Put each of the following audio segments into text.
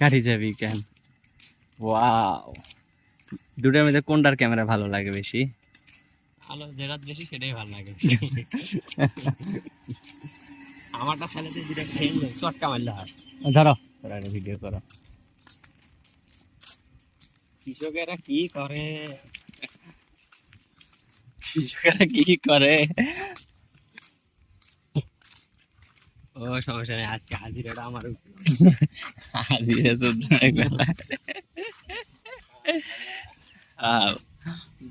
কাঠি যাবি কেন? ওয়াও দুটার মধ্যে কোনটার ক্যামেরা ভালো লাগে বেশি? ভালো যেটা বেশি সেটাই ভালো লাগে। আমারটা ছেলেতে দুটা খেললে চটকা মারলে হয়। ধরো। ভিডিও করো। কৃষকেরা কি করে? কৃষকেরা কি করে? ও সমস্যা নেই আজকে হাজিরাটা আমার হাজিরা চোদ্দ হ্যাঁ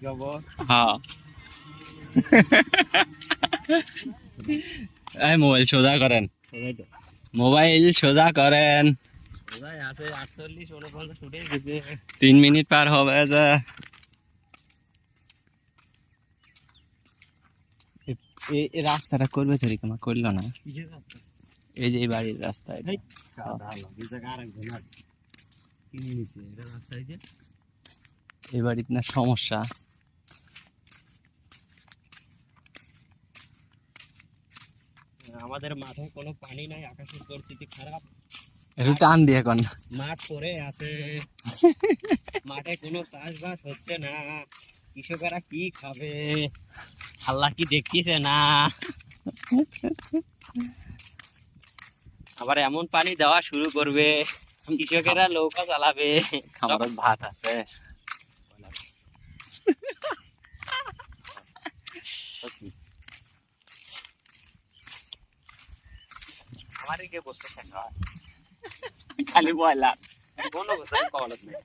জবর। হ্যাঁ। এই মোবাইল সোজা করেন। মোবাইল সোজা করেন। তিন মিনিট পার হবে যে। রাস্তাটা করবে তো রিকমা করল না। এই যে এই বাড়ির রাস্তা এটা। কিনে নিছে। এটা রাস্তা হয়েছে এই বাড়ির না সমস্যা। আমাদের মাঠে কোনো পানি নাই আকাশের পরিস্থিতি খারাপ। একটু টান দিয়ে এখন। মাঠ পরে আছে। মাঠে কোনো চাষবাস হচ্ছে না। কৃষকেরা কি খাবে? আল্লাহ কি দেখতেছে না? আবার এমন পানি দেওয়া শুরু করবে কৃষকেরা নৌকা চালাবে। খামারত ভাত আছে। আমারই কে বসে থাকা খালি বয়লা কোনো বসে কমালত নেই।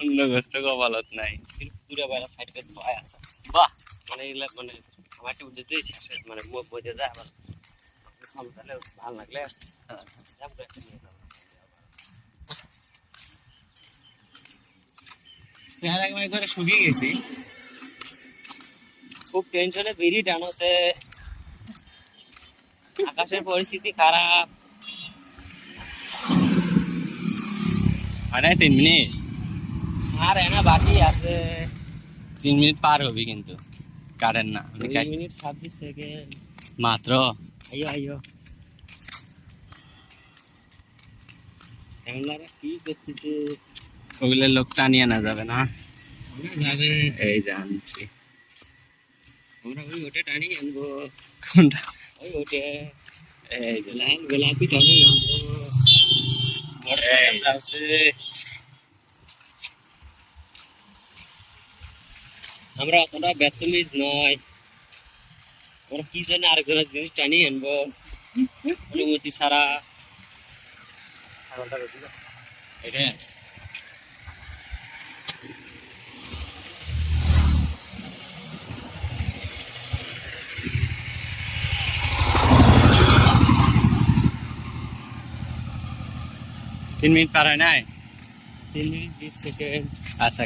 অন্য গোস্ত কপালত নাই। বেলা সাইডে আছে। বাহ! মানে এগুলা মানে আমার একটু মানে বোঝে যায় আবার। তাহলে ভালো লাগলে যাব একটু নিয়ে যাব। চেহারা কেমন করে শুকিয়ে গেছি। খুব টেনশনে বিড়ি টানোছে আকাশের পরিস্থিতি খারাপ। মানে তিন মিনিট। আর এনা বাকি আছে। তিন মিনিট পার হবি কিন্তু। কারেন্ট না। মিনিট ছাব্বিশ সেকেন্ড। মাত্র। আইয়ো এমনারা কি করতেছে? ওগুলো লোক টানিয়ে না যাবে না? আমরা যাবে। এই জানছি আমরা ওই ওটে টানি আনব। কোনটা? ওই ওটে এই লাল গোলাপি টানি আনব। মোটরসাইকেল এই। যাচ্ছে। আমরা অতটা ব্যর্থমিজ নয়। আমরা কি জন্য আরেকজনের জিনিস টানি আনব। অনুমতি ছাড়া। এটা। তিন মিনিট পার হয় নাই? তিন মিনিট বিশ সেকেন্ড। আচ্ছা।